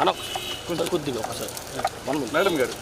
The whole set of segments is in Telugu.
అన్న కొంచెం కొద్దిగా ఒకసారి వన్ మినిట్. మేడం గారు.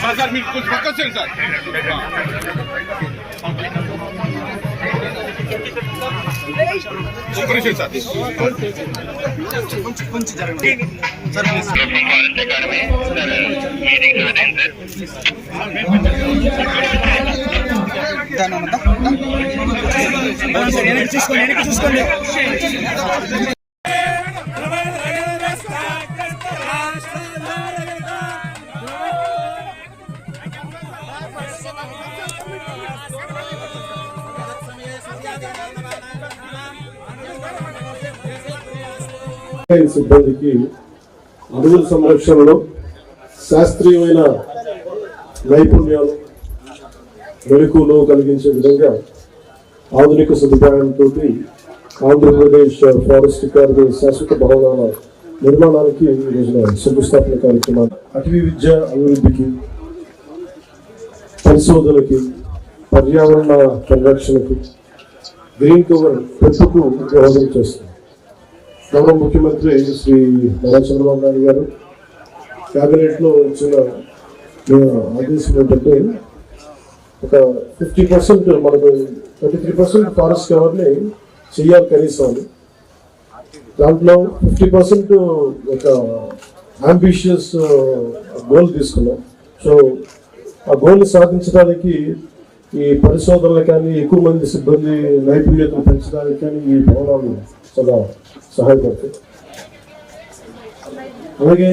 సార్ సార్ మీకు కొంచెం పక్క చూసుకోండి సార్ ఒక్క నిమిషం సార్ సిబ్బందికి అడవుల సంరక్షణలో శాస్త్రీయమైన నైపుణ్యాలు మెలకులు కలిగించే విధంగా ఆధునిక సదుపాయంతో ఆంధ్రప్రదేశ్ ఫారెస్ట్ గారి శాశ్వత భవనాల నిర్మాణానికి ఈరోజున శంకుస్థాపన కార్యక్రమాలు అటవీ విద్య అభివృద్ధికి పరిశోధనకి పర్యావరణ పరిరక్షణకు గ్రీన్ కవర్ పెంపుకు దోహదం చేస్తుంది. గౌరవ ముఖ్యమంత్రి శ్రీ నారా చంద్రబాబు నాయుడు గారు క్యాబినెట్లో లో ఇచ్చిన ఆదేశం ఏంటంటే ఒక ఫిఫ్టీ పర్సెంట్ మనకు థర్టీ త్రీ పర్సెంట్ ఫారెస్ట్ కవర్ని చేయాలి చెయ్యాలి కనీసం. దాంట్లో ఫిఫ్టీ పర్సెంట్ ఒక అంబిషియస్ గోల్ తీసుకున్నాం. సో ఆ గోల్ సాధించడానికి ఈ పరిశోధనలు కానీ ఎక్కువ మంది సిబ్బంది నైపుణ్యతను పెంచడానికి కానీ ఈ భవనాలు చాలా సహాయపడతాయి. అలాగే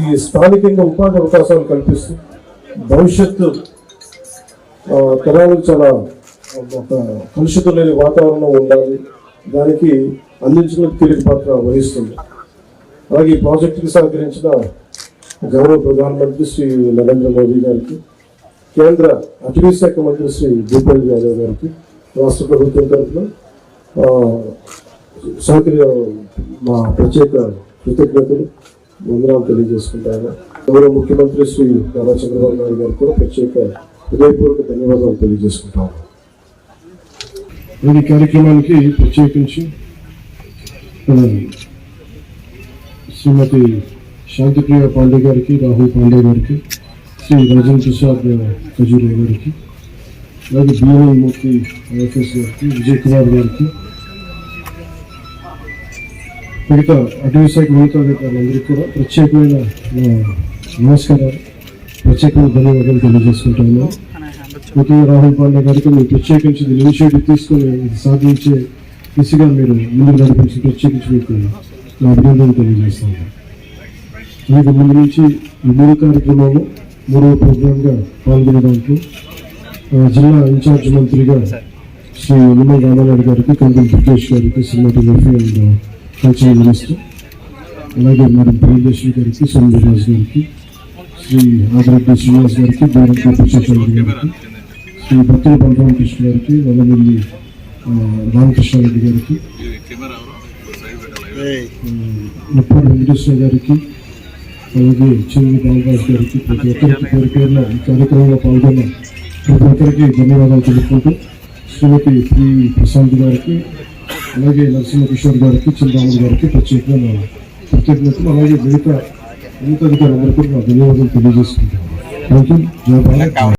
ఈ స్థానికంగా ఉపాధి అవకాశాలు కల్పిస్తూ భవిష్యత్తు ఆ, తరాలకు చాలా ఒక కలుషితం లేని వాతావరణం ఉండాలి. దానికి అందించిన కీలక పాత్ర వహిస్తుంది. అలాగే ఈ ప్రాజెక్టుకి సహకరించిన గౌరవ ప్రధానమంత్రి శ్రీ నరేంద్ర మోదీ గారికి కేంద్ర అటవీ శాఖ మంత్రి శ్రీ భూపేంద్ర యాదవ్ గారికి రాష్ట్ర ప్రభుత్వం తరఫున సౌకర్య సహకరి మా ప్రత్యేక కృతజ్ఞతలు వందనాలు తెలియజేసుకుంటాను గౌరవ ముఖ్యమంత్రి శ్రీ నారా చంద్రబాబు నాయుడు గారికి కూడా ప్రత్యేక హృదయపూర్వక ధన్యవాదాలు తెలియజేసుకుంటాను ఈ కార్యక్రమానికి ప్రత్యేకించి శ్రీమతి శాంతిప్రియ పాండే గారికి రాహుల్ పాండే గారికి శ్రీ రాజేంద్ర ప్రసాద్ ఖజూరే గారికి అలాగే బిఎన్ఐ మూర్తి ఐఎఫ్ఎస్ గారికి విజయ్ కుమార్ గారికి మిగతా అటవీ శాఖ మిగతా అధికారులందరికీ కూడా ప్రత్యేకమైన నమస్కారాలు ప్రత్యేకమైన ధన్యవాదాలు తెలియజేసుకుంటాను ముఖ్యంగా రాహుల్ పాండే గారికి మీరు ప్రత్యేకించి ఇనిషియేటివ్ తీసుకొని సాధించే దిశగా మీరు ముందుకు నడిపించి ప్రత్యేకించి మీకు నా అభినందనలు తెలియజేస్తాను మీకు ముందు నుంచి ఈ మూడు కార్యక్రమాలు మూడవ ప్రోగ్రాంగా పాల్గొనే దాంట్లో ఆ, జిల్లా ఇన్ఛార్జ్ మంత్రిగా శ్రీ నిమ్మల రామానాయుడు గారికి కందుల దుర్గేష్ గారికి Shrimati Rafi and cultural minister అలాగే మరి ప్రియదర్శి గారికి సోమరాజు గారికి శ్రీ ఆదిరెడ్డి శ్రీనివాస్ గారికి బీరంకి పుచ్చచౌదరి గారికి శ్రీ భక్తుల బలరామకృష్ణ గారికి వల్లమిల్లి రామకృష్ణారెడ్డి గారికి ముప్పూరి వెంకటేశ్వర గారికి అలాగే చెవి బాలరాజు గారికి ప్రతి ఒక్కరికి పేరు పేరున ఈ కార్యక్రమంలో పాల్గొన్న ప్రతి ఒక్కరికి ధన్యవాదాలు తెలుపుకుంటూ శ్రీమతి పి ప్రశాంత్ గారికి అలాగే నరసింహకిషోర్ గారికి చింతామణి గారికి ప్రత్యేకంగా నా అలాగే మిగతా ఉన్నతాధికారులందరికీ నా ధన్యవాదాలు తెలియజేసుకుంటాను థ్యాంక్ యూ